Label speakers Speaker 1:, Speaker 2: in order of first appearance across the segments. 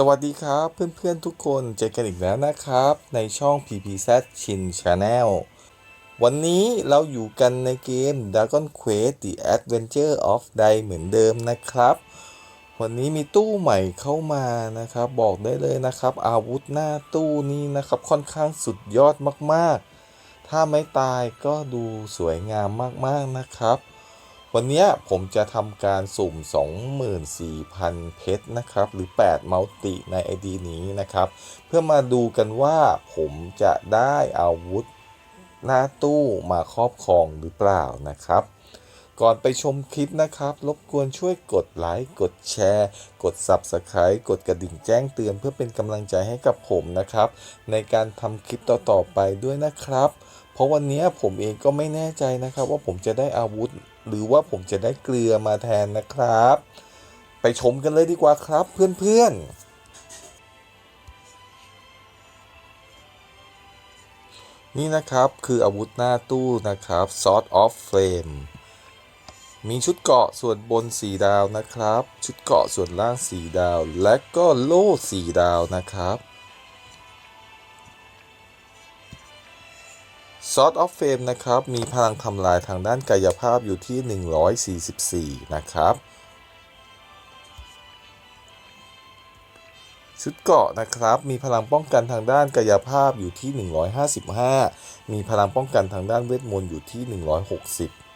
Speaker 1: สวัสดีครับเพื่อนๆทุกคนเจอกันอีกแล้วนะครับ ในช่อง PPZ Chin Channel วันนี้เราอยู่กันในเกม Dragon Quest The Adventure of Dai เหมือนเดิมนะครับ วันนี้มีตู้ใหม่เข้ามานะครับ บอกได้เลยนะครับ อาวุธหน้าตู้นี้นะครับค่อนข้างสุดยอดมากๆ ถ้าไม่ตายก็ดูสวยงามมากๆนะครับ วันนี้ผมจะทำการสุ่ม 24,000 เพชรนะครับ หรือ 8 มัลติใน ID นี้นะครับ เพื่อมาดูกันว่าผมจะได้อาวุธหน้าตู้มาครอบครองหรือเปล่านะครับ ก่อนไปชมคลิปนะครับ รบกวนช่วยกดไลค์ กดแชร์ กด Subscribe กดกระดิ่งแจ้งเตือนเพื่อเป็นกำลังใจให้กับผมนะครับ ในการทำคลิปต่อๆไปด้วยนะครับ เพราะวันนี้ผมเองก็ไม่แน่ใจนะครับ ว่าผมจะได้อาวุธ หรือว่าผมจะได้เกลือมาแทนนะครับ ไปชมกันเลยดีกว่าครับเพื่อนๆนี่นะครับคืออาวุธหน้าตู้นะครับ Sword of Flame มีชุดเกาะส่วนบน 4 ดาวนะครับ ชุดเกาะส่วนล่าง 4 ดาว และก็โล่ 4 ดาวนะครับ Sword of Fame นะครับ มีพลังทำลายทางด้านกายภาพอยู่ที่ 144 นะครับ ชุดเกาะนะครับ มีพลังป้องกันทางด้านกายภาพอยู่ที่ 155 มีพลังป้องกันทางด้านเวทมนต์อยู่ที่ 160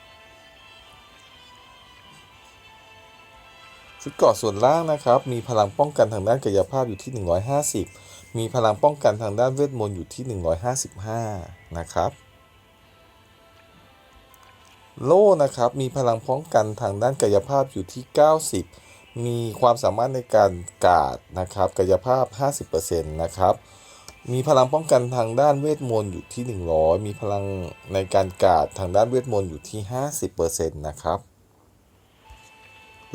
Speaker 1: ชุดเกราะส่วนล่างนะครับ มีพลังป้องกันทางด้านกายภาพอยู่ที่ 150 มีพลังป้องกันทางด้านเวทมนต์อยู่ที่ 155 นะครับ โล่นะครับ มีพลังป้องกันทางด้านกายภาพอยู่ที่ 90 มีความสามารถในการกาดนะครับ กายภาพ 50%นะครับ มีพลังป้องกันทางด้านเวทมนต์อยู่ที่ 100 มีพลังในการกาดทางด้านเวทมนต์อยู่ที่ 50%นะครับ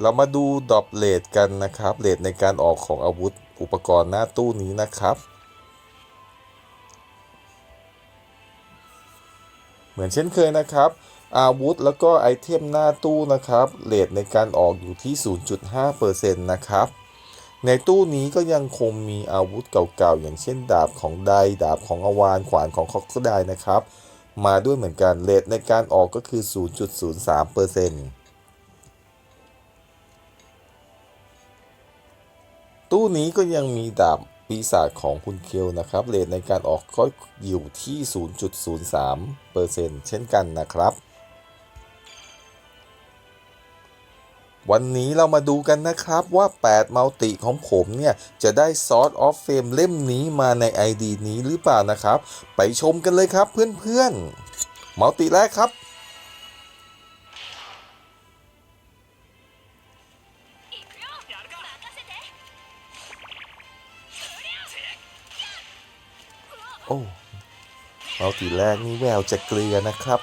Speaker 1: เรามาดูดรอปเลทกันนะครับเลทในการออกของอาวุธอุปกรณ์หน้าตู้นี้นะครับ เหมือนเช่นเคยนะครับ อาวุธแล้วก็ไอเทมหน้าตู้นะครับเลทในการออกอยู่ที่ 0.5%นะครับในตู้นี้ก็ยังคงมีอาวุธเก่าๆ อย่างเช่นดาบของไดดาบของอวานขวานของคอกโคได้นะครับ มาด้วยเหมือนกันเลทในการออกก็คือ 0.03%ตู้ ตู้นี้ก็ยังมีดาบปีศาจของคุณเคียวนะครับเรทในการออกก็อยู่ที่ 0.03%เช่นกันนะครับ วันนี้เรามาดูกันนะครับว่า 8 มัลติของผมเนี่ย จะได้ Sword of Fame เล่มนี้มาใน ID นี้หรือเปล่านะครับ ไปชมกันเลยครับเพื่อนๆมัลติแรกครับ มัลติแรกนี่แววจะเกลือนะครับ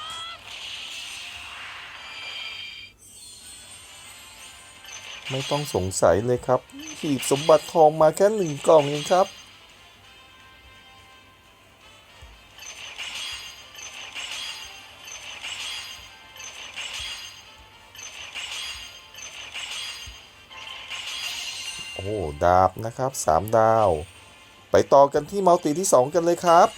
Speaker 1: ไม่ต้องสงสัยเลยครับ หีบสมบัติทองมาแค่หนึ่งกล่องเองครับ โอ้ ดาบนะครับสามดาว ไปต่อกันที่มัลติที่2กันเลยครับ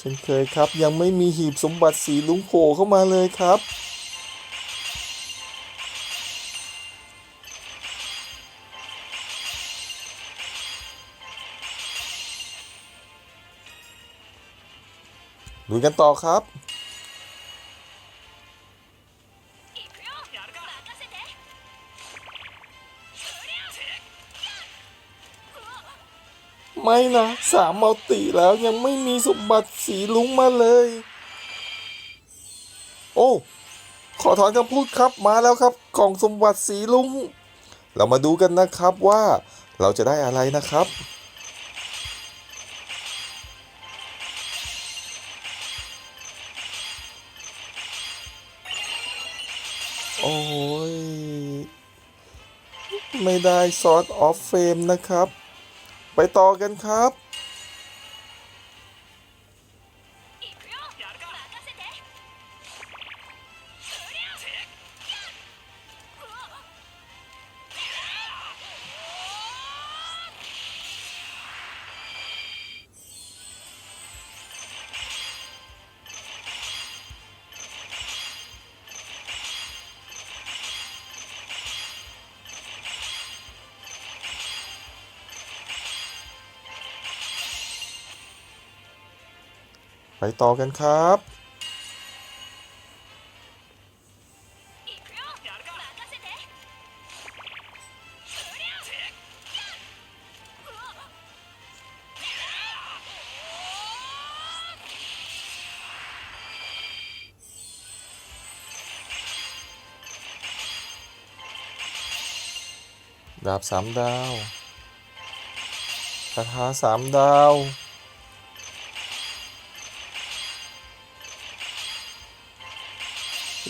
Speaker 1: เช่นเคยครับ ยังไม่มีหีบสมบัติสีลุงโผล่เข้ามาเลยครับ ดูกันต่อครับ ไม่นะสามมัลติแล้วยังไม่มีสมบัติสีลุงมาเลย โอ้ ขอถอนคำพูดครับมาแล้วครับ กล่องสมบัติสีลุง เรามาดูกันนะครับว่าเราจะได้อะไรนะครับ โอ้ย ไม่ได้ซอสออฟเฟมนะครับ ไปต่อกันครับ ไปต่อกันครับ ดาบสามดาวคาถาสามดาว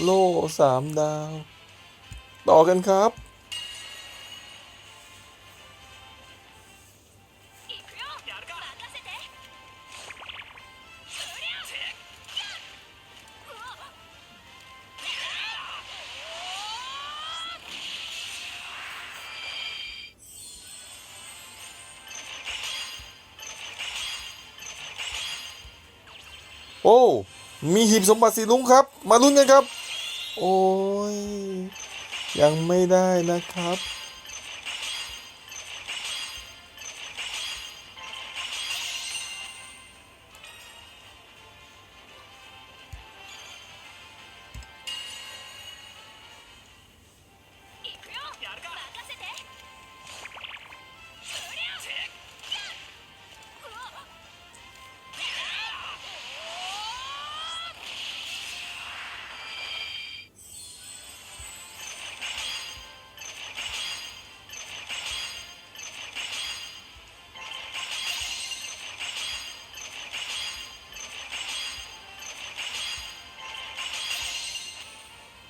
Speaker 1: โล่สามดาว ต่อกันครับ โอ้ มีหีบสมบัติสีลุงครับ มาลุ้นกันครับ โอ้ยยังไม่ได้นะครับ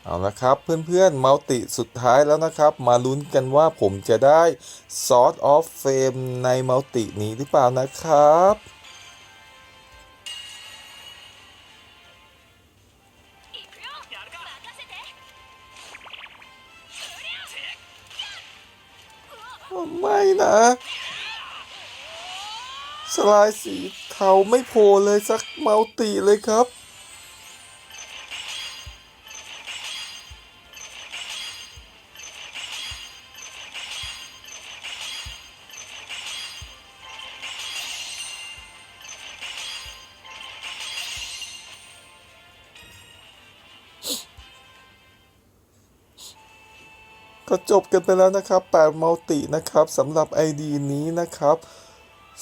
Speaker 1: เอาละครับเพื่อนๆมัลติสุดท้ายแล้วนะครับ มาลุ้นกันว่าผมจะได้ซอสออฟเฟมในมัลตินี้หรือเปล่านะครับไม่นะ สลายสีเทาไม่โผล่เลยสักมัลติเลยครับ ก็จบกันไปแล้วนะครับ8มัลตินะครับสำหรับ ID นี้นะครับ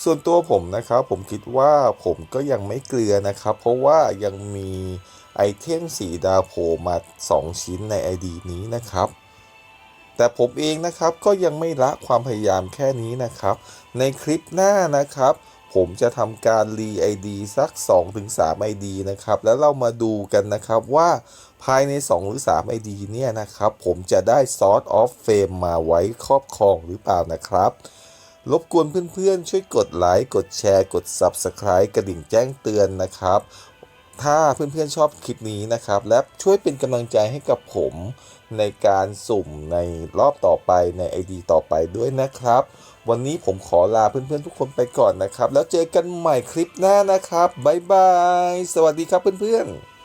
Speaker 1: ส่วนตัวผมนะครับ ผมคิดว่าผมก็ยังไม่เกลือนะครับ เพราะว่ายังมีไอเทมสีดาวโผล่มา 2 ชิ้นใน ID นี้นะครับ แต่ผมเองนะครับก็ยังไม่ละความพยายามแค่นี้นะครับ ในคลิปหน้านะครับ ผมจะทำการรี ID สัก 2-3 ID นะครับ แล้วเรามาดูกันนะครับว่าภายใน 2 หรือ 3 ID เนี่ยนะครับ ผมจะได้ Sort of Fame มาไว้ครอบครองหรือเปล่านะครับรบกวนเพื่อนๆ ช่วยกดไลค์ กดแชร์ กด Subscribe กระดิ่งแจ้งเตือนนะครับ ถ้าเพื่อนๆชอบคลิปนี้นะครับ และช่วยเป็นกำลังใจให้กับผมในการสุ่มในรอบต่อไปใน ID ต่อไปด้วยนะครับ วันนี้ผมขอลาเพื่อนๆทุกคนไปก่อนนะครับ แล้วเจอกันใหม่คลิปหน้านะครับบ๊ายบาย สวัสดีครับเพื่อนๆ